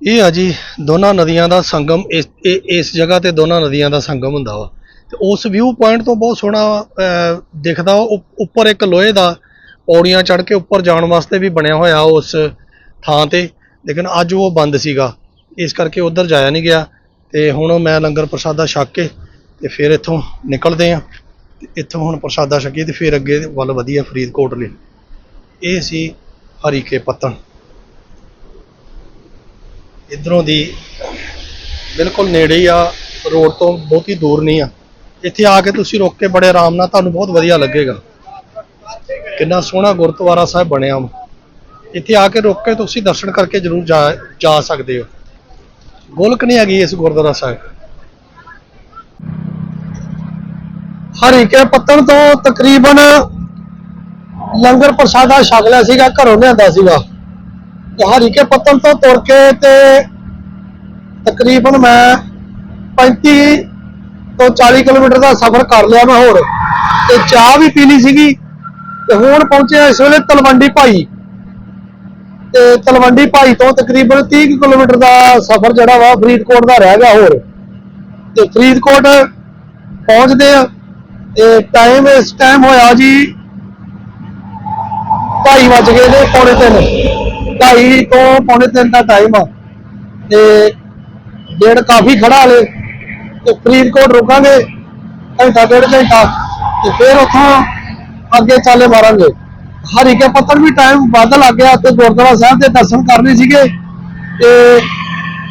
ਇਹ ਆ ਜੀ, ਦੋਨਾਂ ਨਦੀਆਂ ਦਾ ਸੰਗਮ, ਇਸ ਇਸ ਜਗ੍ਹਾ ਤੇ ਦੋਨਾਂ ਨਦੀਆਂ ਦਾ ਸੰਗਮ ਹੁੰਦਾ ਵਾ। ਤੇ ਉਸ ਵਿਊ ਪੁਆਇੰਟ ਤੋਂ ਬਹੁਤ ਸੋਹਣਾ ਦਿਖਦਾ ਵਾ। ਉੱਪਰ ਇੱਕ ਲੋਹੇ ਦਾ ਪੌੜੀਆਂ ਚੜ੍ਹ ਕੇ ਉੱਪਰ ਜਾਣ ਵਾਸਤੇ ਵੀ ਬਣਿਆ ਹੋਇਆ ਉਸ ਥਾਂ ਤੇ। ਲੇਕਿਨ ਅੱਜ ਉਹ ਬੰਦ ਸੀਗਾ। ਇਸ ਕਰਕੇ ਉਧਰ ਜਾਇਆ ਨਹੀਂ ਗਿਆ। ਤੇ ਹੁਣ ਮੈਂ ਲੰਗਰ ਪ੍ਰਸ਼ਾਦਾ ਛਕ ਕੇ ਤੇ ਫਿਰ ਇੱਥੋਂ ਨਿਕਲਦੇ ਆ ਤੇ ਇੱਥੋਂ ਹੁਣ ਪ੍ਰਸ਼ਾਦਾ ਛਕੀਏ ਤੇ ਫਿਰ ਅੱਗੇ ਵੱਲ ਵਧੀਆ ਫਰੀਦਕੋਟ ਲਈ। ਇਹ ਸੀ ਹਰੀਕੇ ਪੱਤਣ। ਇਧਰੋਂ ਦੀ ਬਿਲਕੁਲ ਨੇੜੇ ਆ। ਰੋਡ ਤੋਂ ਬਹੁਤੀ ਦੂਰ ਨਹੀਂ ਆ। ਇੱਥੇ ਆ ਕੇ ਤੁਸੀਂ ਰੁਕ ਕੇ ਬੜੇ ਆਰਾਮ ਨਾਲ ਤੁਹਾਨੂੰ ਬਹੁਤ ਵਧੀਆ ਲੱਗੇਗਾ। ਕਿੰਨਾ ਸੋਹਣਾ ਗੁਰਦੁਆਰਾ ਸਾਹਿਬ ਬਣਿਆ ਵਾ। ਇੱਥੇ ਆ ਕੇ ਰੁਕ ਕੇ ਤੁਸੀਂ ਦਰਸ਼ਨ ਕਰਕੇ ਜ਼ਰੂਰ ਜਾ ਜਾ ਸਕਦੇ ਹੋ। ਗੋਲਕ ਨਹੀਂ ਹੈਗੀ ਇਸ ਗੁਰਦੁਆਰਾ ਸਾਹਿਬ। ਹਰੀਕੇ ਪੱਤਣ ਤੋਂ ਤਕਰੀਬਨ ਲੰਗਰ ਪ੍ਰਸ਼ਾਦਾ ਛਕ ਲਿਆ ਸੀਗਾ, ਘਰੋਂ ਲਿਆਂਦਾ ਸੀਗਾ। ਤੇ ਹਰੀਕੇ ਪੱਤਣ ਤੋਂ ਤੁਰ ਕੇ ਤੇ ਤਕਰੀਬਨ ਮੈਂ 35 ਤੋਂ 40 ਕਿਲੋਮੀਟਰ ਦਾ ਸਫ਼ਰ ਕਰ ਲਿਆ ਮੈਂ ਹੋਰ ਤੇ ਚਾਹ ਵੀ ਪੀ ਲਈ ਸੀਗੀ ਤੇ ਹੁਣ ਪਹੁੰਚਿਆ ਇਸ ਵੇਲੇ ਤਲਵੰਡੀ ਭਾਈ। ਤੇ ਤਲਵੰਡੀ ਭਾਈ ਤੋਂ ਤਕਰੀਬਨ 30 ਕੁ ਕਿਲੋਮੀਟਰ ਦਾ ਸਫ਼ਰ ਜਿਹੜਾ ਵਾ ਫਰੀਦਕੋਟ ਦਾ ਰਹਿ ਗਿਆ ਹੋਰ। ਤੇ ਫਰੀਦਕੋਟ ਪਹੁੰਚਦੇ ਆ ਤੇ ਟਾਈਮ ਇਸ ਟਾਈਮ ਹੋਇਆ ਜੀ ਢਾਈ ਵੱਜ ਗਏ ਨੇ ਪੌਣੇ ਤਿੰਨ। ਢਾਈ ਤੋਂ ਪੌਣੇ ਤਿੰਨ ਦਾ ਟਾਈਮ ਆ। ਤੇ ਡੇਢ ਕਾਫੀ ਖੜਾ ਹਲੇ। ਤੇ ਫਰੀਦਕੋਟ ਰੁਕਾਂਗੇ, ਘੰਟਾ ਡੇਢ ਘੰਟਾ ਤੇ ਫਿਰ ਉੱਥੋਂ ਅੱਗੇ ਚਾਲੇ ਮਾਰਾਂਗੇ। ਹਰੀਕੇ ਪੱਤਰ ਵੀ ਟਾਈਮ ਵੱਧ ਲੱਗ ਗਿਆ ਤੇ ਗੁਰਦੁਆਰਾ ਸਾਹਿਬ ਦੇ ਦਰਸ਼ਨ ਕਰਨੇ ਸੀਗੇ ਤੇ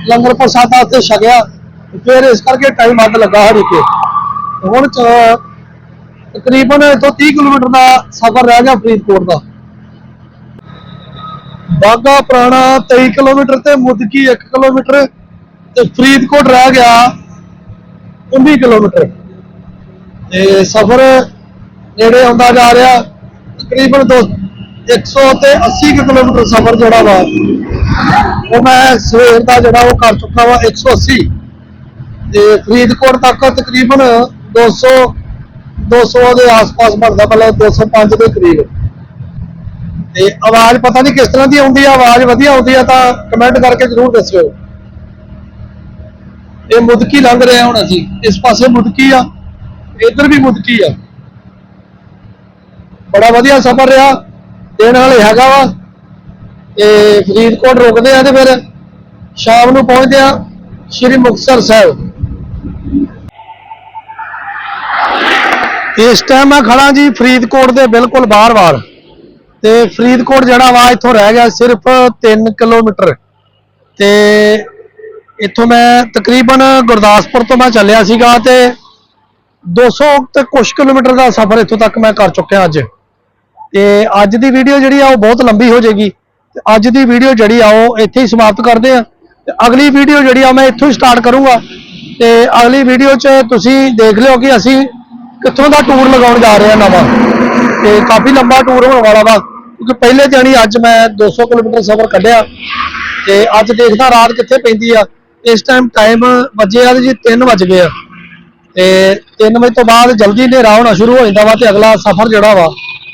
ਲੰਗਰ ਪ੍ਰਸ਼ਾਦਾ ਉੱਥੇ ਛਕਿਆ। ਫਿਰ ਇਸ ਕਰਕੇ ਟਾਈਮ ਵੱਧ ਲੱਗਾ ਹਰੀਕੇ ਹੁਣ ਤਕਰੀਬਨ ਇੱਥੋਂ 30 ਕਿਲੋਮੀਟਰ ਦਾ ਸਫ਼ਰ ਰਹਿ ਗਿਆ ਫਰੀਦਕੋਟ ਦਾ। ਬਾਗਾ ਪੁਰਾਣਾ 23 ਕਿਲੋਮੀਟਰ ਤੇ ਮੁਦਕੀ 1 ਕਿਲੋਮੀਟਰ ਤੇ ਫਰੀਦਕੋਟ ਰਹਿ ਗਿਆ। 19 ਕਿਲੋਮੀਟਰ। ਤੇ ਸਫ਼ਰ ਨੇੜੇ ਆਉਂਦਾ ਜਾ ਰਿਹਾ, ਤਕਰੀਬਨ ਦੋ 100 ਤੇ 80 ਕਿਲੋਮੀਟਰ ਸਫ਼ਰ ਜਿਹੜਾ ਵਾ, ਉਹ ਮੈਂ ਸਵੇਰ ਦਾ ਜਿਹੜਾ ਉਹ ਕਰ ਚੁੱਕਾ ਵਾ 180 ਤੇ ਫਰੀਦਕੋਟ ਤੱਕ ਤਕਰੀਬਨ 200 200 ਦੇ ਆਸ-ਪਾਸ ਬਣਦਾ, ਮਤਲਬ 205 ਦੇ ਕਰੀਬ। ਤੇ ਆਵਾਜ਼ ਪਤਾ ਨਹੀਂ ਕਿਸ ਤਰ੍ਹਾਂ ਦੀ ਆਉਂਦੀ ਆ, ਆਵਾਜ਼ ਵਧੀਆ ਆਉਂਦੀ ਆ ਤਾਂ ਕਮੈਂਟ ਕਰਕੇ ਜਰੂਰ ਦੱਸਿਓ। ਇਹ ਮੁਦਕੀ ਲੰਘ ਰਹੇ ਹਾਂ ਹੁਣ ਅਸੀਂ। ਇਸ ਪਾਸੇ ਮੁਦਕੀ ਆ, ਇੱਧਰ ਵੀ ਮੁਦਕੀ ਆ। ਬੜਾ ਵਧੀਆ ਸਫ਼ਰ ਰਿਹਾ ਦੇਣ ਵਾਲੇ ਹੈਗਾ ਵਾ। ਤੇ ਫਰੀਦਕੋਟ ਰੁਕਦੇ ਆ ਤੇ ਫਿਰ ਸ਼ਾਮ ਨੂੰ ਪਹੁੰਚਦੇ ਆ ਸ਼੍ਰੀ ਮੁਕਤਸਰ ਸਾਹਿਬ। ਇਸ ਟਾਈਮ ਮੈਂ ਖੜਾ ਜੀ ਫਰੀਦਕੋਟ ਦੇ ਬਿਲਕੁਲ ਬਾਹਰ-ਬਾਹਰ। ਤੇ ਫਰੀਦਕੋਟ ਜਿਹੜਾ ਵਾ ਇੱਥੋਂ ਰਹਿ ਗਿਆ ਸਿਰਫ 3 ਕਿਲੋਮੀਟਰ। ਤੇ ਇੱਥੋਂ ਮੈਂ ਤਕਰੀਬਨ ਗੁਰਦਾਸਪੁਰ ਤੋਂ ਮੈਂ ਚੱਲਿਆ ਸੀਗਾ ਤੇ 200 ਤੇ ਕੁਝ ਕਿਲੋਮੀਟਰ ਦਾ ਸਫ਼ਰ ਇੱਥੋਂ ਤੱਕ ਮੈਂ ਕਰ ਚੁੱਕਿਆ ਅੱਜ। ਤੇ ਅੱਜ ਦੀ ਵੀਡੀਓ ਜਿਹੜੀ ਆ, ਉਹ ਬਹੁਤ ਲੰਬੀ ਹੋ ਜਾਏਗੀ। ਤੇ ਅੱਜ ਦੀ ਵੀਡੀਓ ਜਿਹੜੀ ਆ, ਉਹ ਇੱਥੇ ਹੀ ਸਮਾਪਤ ਕਰਦੇ ਆ। ਤੇ ਅਗਲੀ ਵੀਡੀਓ ਜਿਹੜੀ ਆ, ਮੈਂ ਇੱਥੋਂ ਹੀ ਸਟਾਰਟ ਕਰੂੰਗਾ। ਤੇ ਅਗਲੀ ਵੀਡੀਓ 'ਚ ਤੁਸੀਂ ਦੇਖ ਲਿਓ ਕਿ ਅਸੀਂ ਕਿੱਥੋਂ ਦਾ ਟੂਰ ਲਗਾਉਣ ਜਾ ਰਹੇ ਆ ਨਵਾਂ। ਤੇ ਕਾਫੀ ਲੰਬਾ ਟੂਰ ਹੋਣ ਵਾਲਾ ਵਾ, ਕਿਉਂਕਿ ਪਹਿਲੇ ਦਿਨ ਹੀ ਅੱਜ ਮੈਂ 200 ਕਿਲੋਮੀਟਰ ਸਫ਼ਰ ਕੱਢਿਆ। ਤੇ ਅੱਜ ਦੇਖਦਾ ਰਾਤ ਕਿੱਥੇ ਪੈਂਦੀ ਆ। ਇਸ ਟਾਈਮ ਟਾਈਮ ਵੱਜੇ ਆ ਤੇ ਜੀ 3 ਵੱਜ ਗਏ ਆ। ਤੇ 3 ਵਜੇ ਤੋਂ ਬਾਅਦ ਜਲਦੀ ਹਨੇਰਾ ਹੋਣਾ ਸ਼ੁਰੂ ਹੋ ਜਾਂਦਾ ਵਾ ਤੇ ਅਗਲਾ ਸਫ਼ਰ ਜਿਹੜਾ ਵਾ,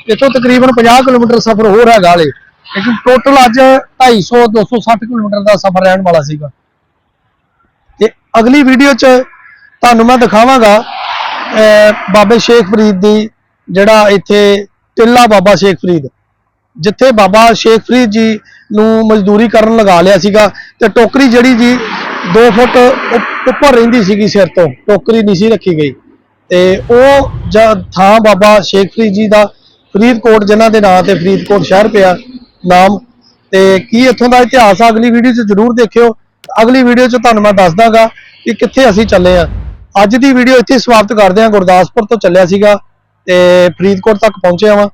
ਇੱਥੋਂ ਤਕਰੀਬਨ 50 ਕਿਲੋਮੀਟਰ ਸਫ਼ਰ ਹੋਰ ਹੈਗਾ ਹਲੇ। ਲੇਕਿਨ ਟੋਟਲ ਅੱਜ 250 260 ਕਿਲੋਮੀਟਰ ਦਾ ਸਫ਼ਰ ਰਹਿਣ ਵਾਲਾ ਸੀਗਾ। ਤੇ ਅਗਲੀ ਵੀਡੀਓ 'ਚ ਤੁਹਾਨੂੰ ਮੈਂ ਦਿਖਾਵਾਂਗਾ ਬਾਬੇ ਸ਼ੇਖ ਫਰੀਦ ਦੀ ਜਿਹੜਾ ਇੱਥੇ ਟਿੱਲਾ ਬਾਬਾ ਸ਼ੇਖ ਫਰੀਦ। ਜਿੱਥੇ ਬਾਬਾ ਸ਼ੇਖ ਫਰੀਦ ਜੀ ਨੂੰ ਮਜ਼ਦੂਰੀ ਕਰਨ ਲਗਾ ਲਿਆ ਸੀਗਾ ਤੇ ਟੋਕਰੀ ਜਿਹੜੀ ਜੀ 2 ਫੁੱਟ ਉੱਪ- ਉੱਪਰ ਰਹਿੰਦੀ ਸੀਗੀ ਸਿਰ ਤੋਂ, ਟੋਕਰੀ ਨਹੀਂ ਸੀ ਰੱਖੀ ਗਈ। ਤੇ ਉਹ ਜ- ਥਾਂ ਬਾਬਾ ਸ਼ੇਖ ਫਰੀਦ ਜੀ ਦਾ, ਫਰੀਦਕੋਟ ਜਿਨ੍ਹਾਂ ਦੇ ਨਾਂ ਤੇ ਫਰੀਦਕੋਟ ਸ਼ਹਿਰ ਪਿਆ ਨਾਮ। ਤੇ ਕੀ ਇੱਥੋਂ ਦਾ ਇਤਿਹਾਸ ਆ? ਅਗਲੀ ਵੀਡੀਓ 'ਚ ਜਰੂਰ ਦੇਖਿਓ। ਅਗਲੀ ਵੀਡੀਓ 'ਚ ਤੁਹਾਨੂੰ ਮੈਂ ਦੱਸ ਦਾਂਗਾ ਕਿ ਕਿੱਥੇ ਅਸੀਂ ਚੱਲੇ ਆ। ਅੱਜ ਦੀ ਵੀਡੀਓ ਇੱਥੇ ਸਮਾਪਤ ਕਰਦੇ ਹਾਂ ਗੁਰਦਾਸਪੁਰ ਤੋਂ ਚੱਲਿਆ ਸੀਗਾ ਤੇ ਫਰੀਦਕੋਟ ਤੱਕ ਪਹੁੰਚਿਆ ਵਾਂ।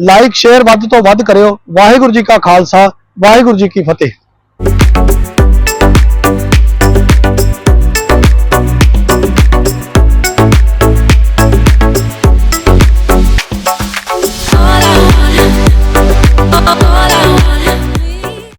ਲਾਈਕ ਸ਼ੇਅਰ ਵੱਧ ਤੋਂ ਵੱਧ ਕਰਿਓ। ਵਾਹਿਗੁਰੂ ਜੀ ਕਾ ਖਾਲਸਾ, ਵਾਹਿਗੁਰੂ ਜੀ ਕੀ ਫਤਿਹ।